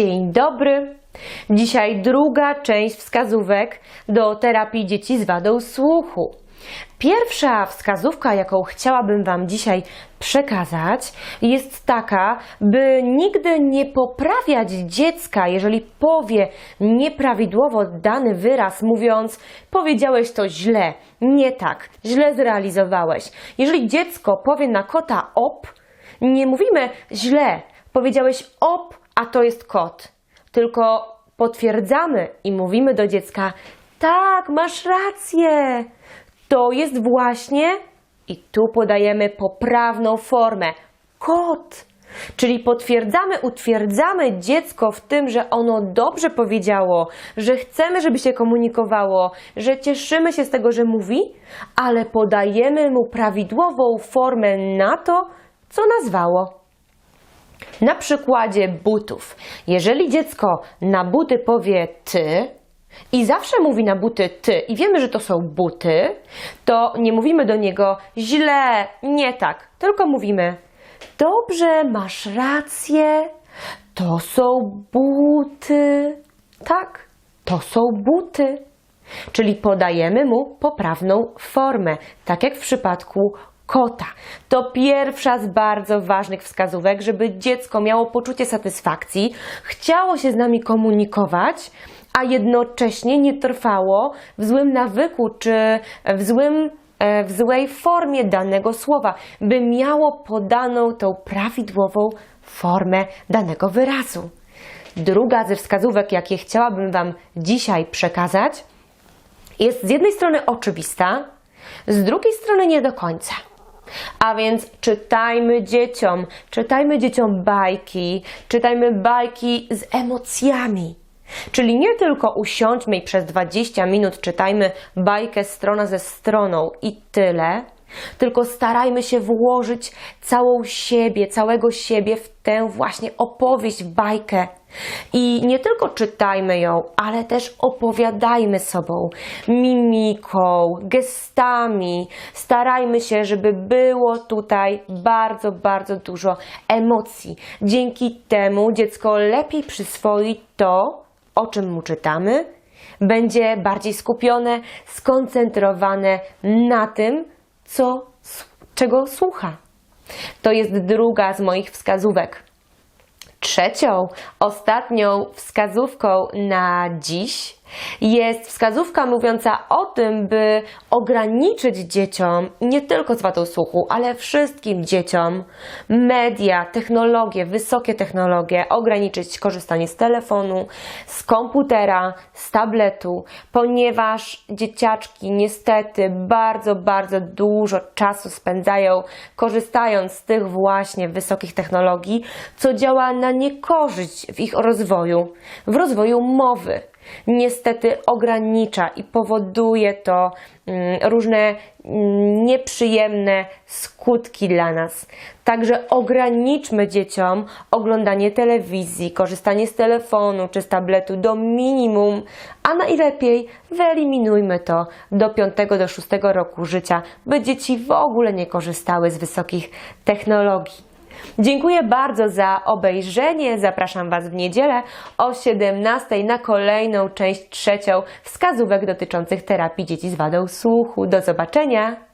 Dzień dobry. Dzisiaj druga część wskazówek do terapii dzieci z wadą słuchu. Pierwsza wskazówka, jaką chciałabym Wam dzisiaj przekazać, jest taka, by nigdy nie poprawiać dziecka, jeżeli powie nieprawidłowo dany wyraz, mówiąc: Powiedziałeś to źle, nie tak, źle zrealizowałeś. Jeżeli dziecko powie na kota op, nie mówimy źle, powiedziałeś op, a to jest kot. Tylko potwierdzamy i mówimy do dziecka: tak, masz rację. To jest właśnie, i tu podajemy poprawną formę kot. Czyli potwierdzamy, utwierdzamy dziecko w tym, że ono dobrze powiedziało, że chcemy, żeby się komunikowało, że cieszymy się z tego, że mówi, ale podajemy mu prawidłową formę na to, co nazwało. Na przykładzie butów. Jeżeli dziecko na buty powie ty i zawsze mówi na buty ty i wiemy, że to są buty, to nie mówimy do niego źle, nie tak, tylko mówimy dobrze, masz rację, to są buty. Tak, to są buty. Czyli podajemy mu poprawną formę, tak jak w przypadku kota. To pierwsza z bardzo ważnych wskazówek, żeby dziecko miało poczucie satysfakcji, chciało się z nami komunikować, a jednocześnie nie trwało w złym nawyku czy w złym e, w złej formie danego słowa, by miało podaną tą prawidłową formę danego wyrazu. Druga ze wskazówek, jakie chciałabym Wam dzisiaj przekazać, jest z jednej strony oczywista, z drugiej strony nie do końca. A więc czytajmy dzieciom, czytajmy dzieciom bajki, czytajmy bajki z emocjami. Czyli nie tylko usiądźmy i przez 20 minut czytajmy bajkę strona ze stroną i tyle, tylko starajmy się włożyć całą siebie, całego siebie w tę właśnie opowieść, bajkę. I nie tylko czytajmy ją, ale też opowiadajmy sobą mimiką, gestami. Starajmy się, żeby było tutaj bardzo, bardzo dużo emocji. Dzięki temu dziecko lepiej przyswoi to, o czym mu czytamy, będzie bardziej skupione, skoncentrowane na tym, co, czego słucha. To jest druga z moich wskazówek. Trzecią, ostatnią wskazówką na dziś jest wskazówka mówiąca o tym, by ograniczyć dzieciom, nie tylko z wadą słuchu, ale wszystkim dzieciom, media, technologie, wysokie technologie, ograniczyć korzystanie z telefonu, z komputera, z tabletu, ponieważ dzieciaczki niestety bardzo, bardzo dużo czasu spędzają korzystając z tych właśnie wysokich technologii, co działa na niekorzyść w ich rozwoju, w rozwoju mowy niestety ogranicza i powoduje to mm, różne mm, nieprzyjemne skutki dla nas. Także ograniczmy dzieciom oglądanie telewizji, korzystanie z telefonu czy z tabletu do minimum, a najlepiej wyeliminujmy to do 5 do 6 roku życia, by dzieci w ogóle nie korzystały z wysokich technologii. Dziękuję bardzo za obejrzenie. Zapraszam Was w niedzielę o 17 na kolejną część trzecią wskazówek dotyczących terapii dzieci z wadą słuchu. Do zobaczenia!